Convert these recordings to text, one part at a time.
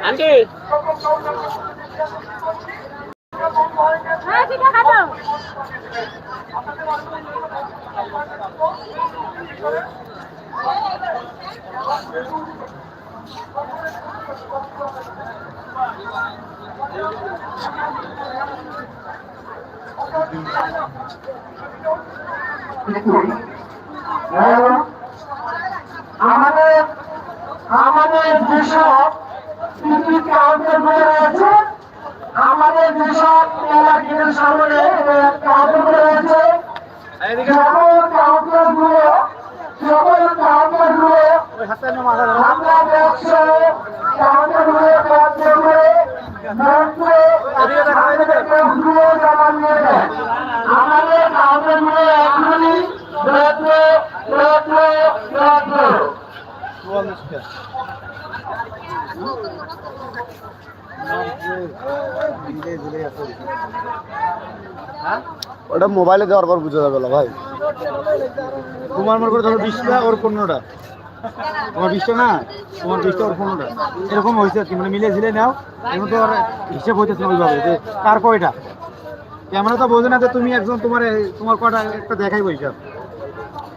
আছে খাব আমাদের যেসব টিকিট কাউন্টারগুলো রয়েছে। আমাদের যেসব এলাকার সামনে কাউন্টারগুলো রয়েছে। সকল কাউন্টারগুলো সকল কাউন্টারগুলো আমরা দেখছ কাউন্টারগুলো কাউন্টার করে আমাদের কাউন্টারগুলো এখনই মেট্রো মেট্রো ওটা মোবাইলে দেওয়ার পর বুঝা যাবে না ভাই। তোমার মনে করে ধরো বিশটা ওর পনেরোটা। তোমার বিশটা না? তোমার বিশটা ওর পনেরোটা। এরকম হয়েছে আর কি মানে মিলে ঝিলে নাও। এর মধ্যে আর হিসেব হইতেছে না ওইভাবে যে কার কয়টা। ক্যামেরা তো বোঝে না যে তুমি একজন তোমার তোমার কয়টা একটা দেখাই হিসাব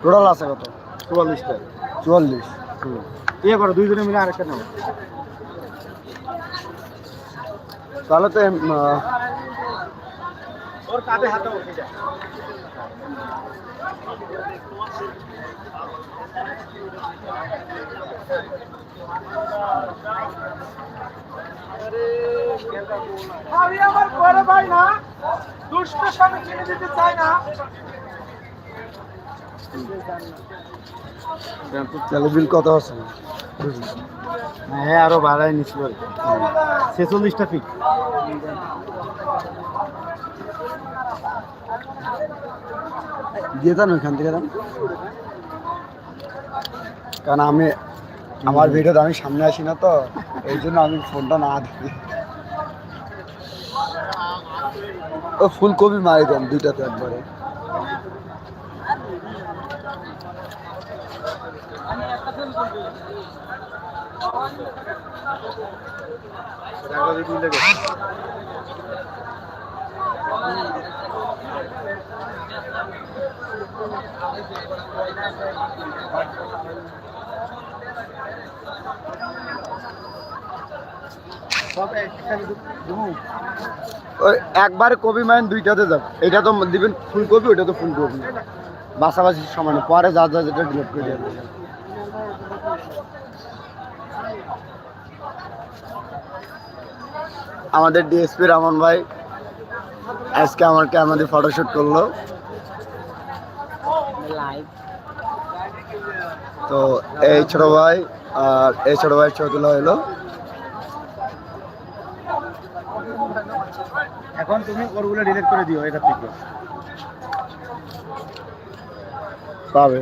টোটাল আছে কত? চুয়াল্লিশটা। চুয়াল্লিশ। ইয়ে করো দুইজনে মিলে আরেকটা নাও। তাহলে তো ওর কাঁধে হাত দাও আমি আমার বড় ভাই না। দুষ্ট স্বামী চিনে দিতে চাই না। তাহলে বিল কত আছে হ্যাঁ আরও বাড়াই নিছিল ছেচল্লিশটা ফিট দিয়ে দেন ওইখান থেকে দেন। কারণ আমি আমার ভিডিওতে আমি সামনে আসি না তো এই জন্য আমি ফোনটা না দিই ও ফুলকপি মারি দেন দুইটাতে একবারে সব একটা দেবো ওই একবারে কপি মাইন দুইটাতে যাবে এটা তো দিবেন ফুলকপি ওটা তো ফুলকপি। বাসাবাসি সমান পরে যা যা যেটা ডিলিট করে দেবে আমাদের ডিএসপি রামন ভাই আজকে আমাকে আমাদের ফটোশুট করল। তো এই ছোট ভাই আর এই ছোট ভাই ছবি তোলা হলো। এখন তুমি ওরগুলো ডিলিট করে দিও এখান থেকে। পাবে।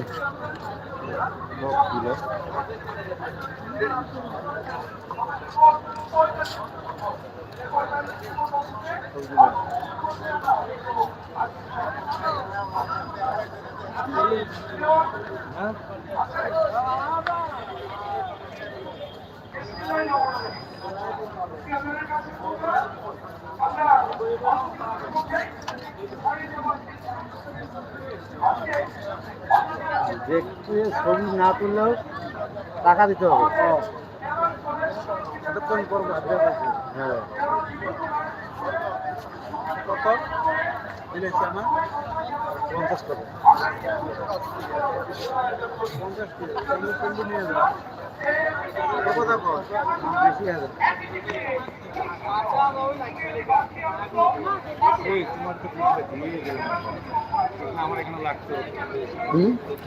দেখতে ছবি না তুললেও টাকা দিতে হবে। হ্যাঁ। কত? দিলেছি আমার। পঞ্চাশ করে। পঞ্চাশ কিলো নিয়ে যাব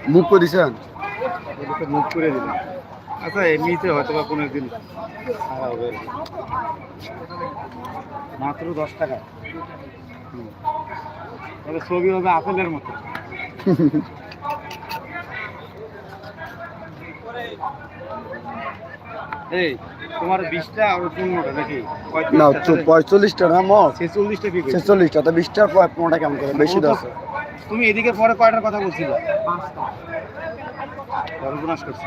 মুখ করে দিছেন মুখ করে দিলাম। আচ্ছা এমনিতে হয়তো বা কোনো একদিন খাওয়া হবে। মাত্র দশ টাকা। তবে ছবি হবে আপেলের মতো। এই তোমার বিশটা আর পনেরোটা নাকি? না পঁয়তাল্লিশটা না ছেচল্লিশটা? ছেচল্লিশটা তো বিশটার পর পনেরোটা কেমন করে? বেশি আছে তুমি এদিকে পরে কয়টার কথা বলছিলে? সর্বনাশ করছে।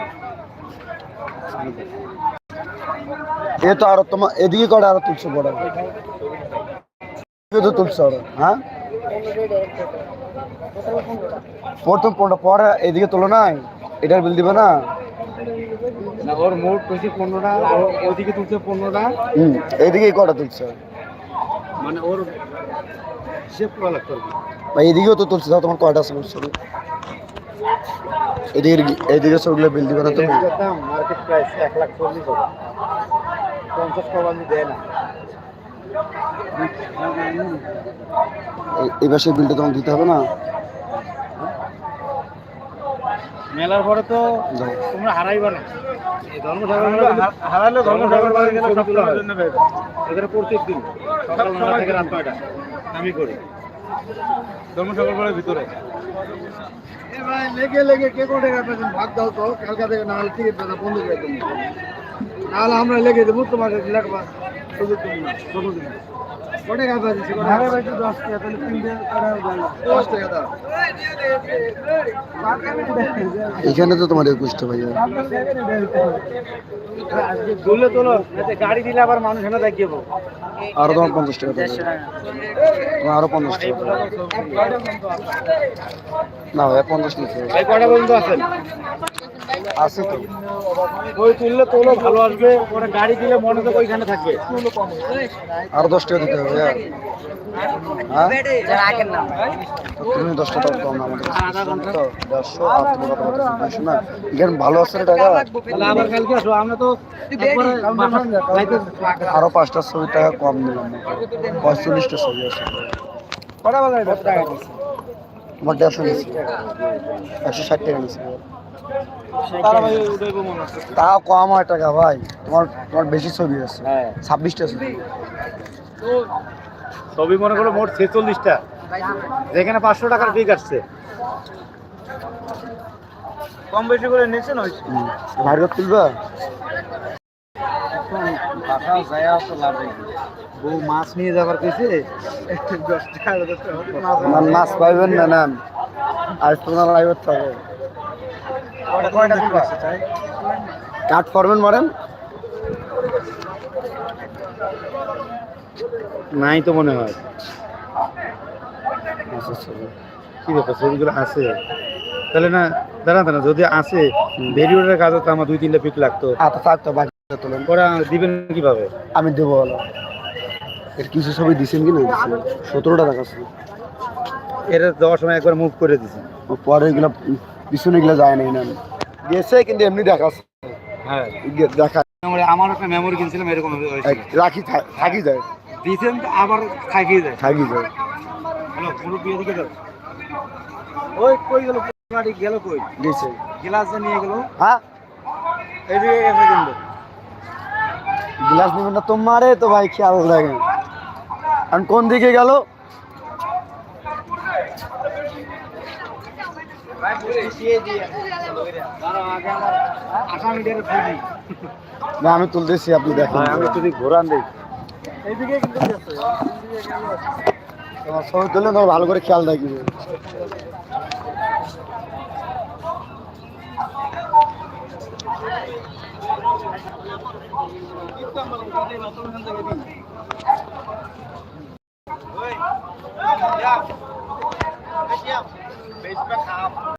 এ তো আরও তোমার এদিকে করে আরও তুলছে বড়? তো তুলছে আরও হ্যাঁ? প্রথম পনেরো পরে এদিকে তোলো নাই? এটার বিল দিবে না? না ওর মোট হচ্ছে পনেরোটা ও- ওদিকে তুলছে পনেরোটা। হুম এদিকে কটা তুলছে? মানে ওর হিসেব করা লাগতো। বা এদিকেও তো তুলছে তোমার কয়টা আছে? বলছো এদিকে এদিকে সবগুলো বিল দিবে না তুমি মার্কেট প্রাইস এক লাখ চল্লিশ পঞ্চাশ দেয় না। এই- মাসের বিলটা তোমাকে দিতে হবে না? মেলার পরে তো তোমরা হারাইবা না। হারালে ধর্মসাগর মেলা গেলে সব তোলার জন্য এখানে প্রত্যেক দিন সকাল নটা থেকে রাত নয়টা। আমি করি। ধর্মসাগর ভিতরে। লেগে লেগে কে কোটে পেয়েছেন ভাগ দাও তো? কালকা থেকে নাহলে টিকিট দাদা বন্ধ করে দেবো নাহলে আমরা লেগে দেবো তোমাকে লেখবা সুযোগ তুমি না। টাকা টাকা তাহলে টাকা দাও এখানে তো তোমার একুশটা ভাইয়া তুললে তোলো গাড়ি দিলে আবার মানুষ এনে দেখিয়ে আরও তোমার পঞ্চাশ টাকা দেবে তোমার আরও পঞ্চাশ টাকা না ভাই পঞ্চাশ নিতে। ভাই কটা পর্যন্ত আছেন আছে তো। ওই তুললে তোলো ভালো আসবে। ওরা গাড়ি দিলে মনোযোগ ওইখানে থাকবে। আরও দশ টাকা দিতে হবে। তো তুমি দশ টাকা কম না আমাদের দেড়শো আর তুমি কত বলতেছো দুইশো না এখানে ভালো আছে টাকা তো আরও পাঁচটা ছবি টাকা কম নিলাম পঁয়তাল্লিশটা ছবি আছে তোমার দেড়শো নিয়েছি একশো ষাট টাকা। নিয়েছি তাও কম হয় টাকা ভাই। তোমার তোমার বেশি ছবি আছে। হ্যাঁ। ছাব্বিশটা ছবি। ছবি মনে করো মোট ছেচল্লিশটা। যেখানে পাঁচশো টাকার পিক আসছে। কম বেশি করে ওই হুম। ভাইর তুলবা। বাসাও যায় তো লাভ নেই। বউ মাছ নিয়ে যাবার না মাছ পাইবেন না তোমার লাইভ কাট করবেন মারেন। নাই তো মনে হয়। কি ব্যাপার ছবিগুলো আছে। তাহলে না দাঁড়া দাঁড়া যদি আসে ভিডিওটার কাজে তো আমার দুই তিনটা পিক লাগতো। আচ্ছা থাকতো তোলেন। ওরা দিবেন কীভাবে? আমি দেবো এর কিছু ছবি দিছেন কি না? সতেরোটা দেখাচ্ছে। এটা দেওয়ার সময় একবার মুভ করে দিছি। পরে এগুলো পিছনে এগুলো যায় নাই না। গেছে কিন্তু এমনি দেখাচ্ছে। হ্যাঁ। দেখা আমার একটা মেমোরি কিনছিলাম এরকম রাখি থাকি যায়। দিয়েছেন তো আবার যায় যায় হ্যালো পুরো বিয়ে দিকে দাও ওই কই গেল গাড়ি গেল কই? গেছে। গ্লাস নিয়ে গেল। হ্যাঁ? এদিকে গেছে কিন্তু। গ্লাস না তোমারে তো ভাই খেয়াল রাখেন। আর কোন দিকে গেল? না আমি তুলতেছি আপনি দেখেন। আমি যদি ঘোরান দেই। তোমার ছবি তুললে তোমার ভালো করে খেয়াল রাখবে